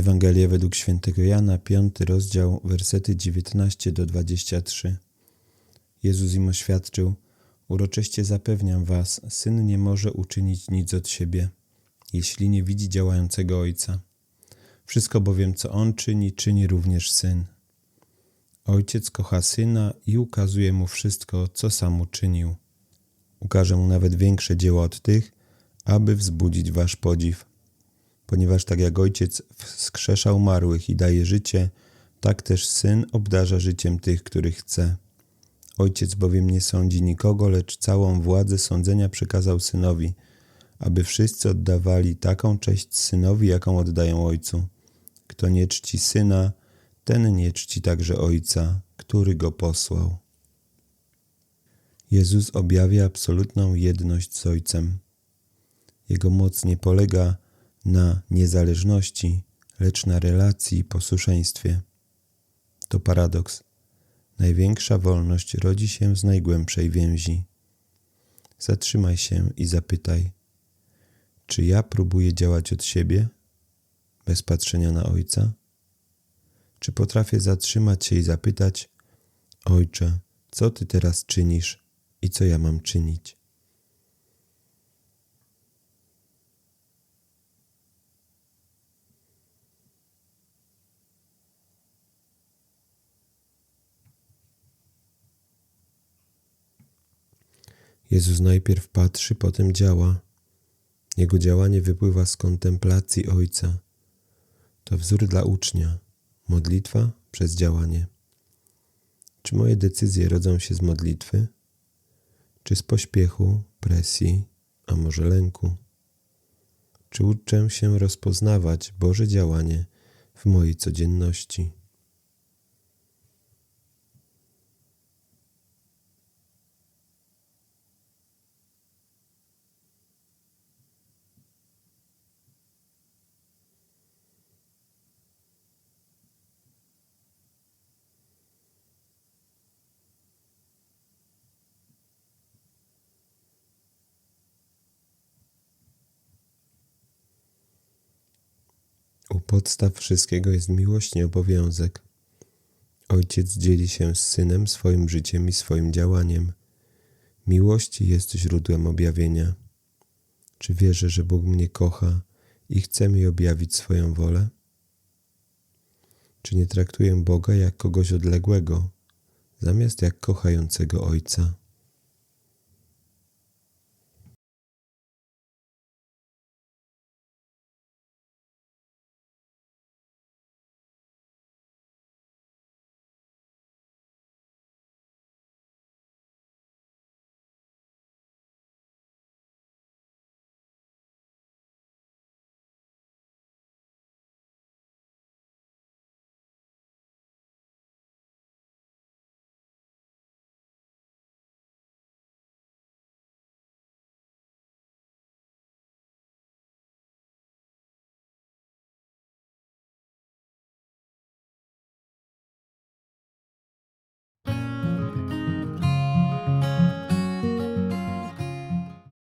Ewangelia według świętego Jana, 5 rozdział, wersety 19 do 23. Jezus im oświadczył: Uroczyście zapewniam was, syn nie może uczynić nic od siebie, jeśli nie widzi działającego ojca. Wszystko bowiem, co on czyni, czyni również syn. Ojciec kocha syna i ukazuje mu wszystko, co sam uczynił. Ukaże mu nawet większe dzieła od tych, aby wzbudzić wasz podziw. Ponieważ tak jak ojciec wskrzesza umarłych i daje życie, tak też syn obdarza życiem tych, których chce. Ojciec bowiem nie sądzi nikogo, lecz całą władzę sądzenia przekazał synowi, aby wszyscy oddawali taką cześć synowi, jaką oddają ojcu. Kto nie czci syna, ten nie czci także ojca, który go posłał. Jezus objawia absolutną jedność z ojcem. Jego moc nie polega na niezależności, lecz na relacji i posłuszeństwie. To paradoks. Największa wolność rodzi się z najgłębszej więzi. Zatrzymaj się i zapytaj: Czy ja próbuję działać od siebie, bez patrzenia na Ojca? Czy potrafię zatrzymać się i zapytać: Ojcze, co Ty teraz czynisz i co ja mam czynić? Jezus najpierw patrzy, potem działa. Jego działanie wypływa z kontemplacji Ojca. To wzór dla ucznia, modlitwa przez działanie. Czy moje decyzje rodzą się z modlitwy, czy z pośpiechu, presji, a może lęku? Czy uczę się rozpoznawać Boże działanie w mojej codzienności? U podstaw wszystkiego jest miłość, nie obowiązek. Ojciec dzieli się z synem swoim życiem i swoim działaniem. Miłość jest źródłem objawienia. Czy wierzę, że Bóg mnie kocha i chce mi objawić swoją wolę? Czy nie traktuję Boga jak kogoś odległego, zamiast jak kochającego Ojca?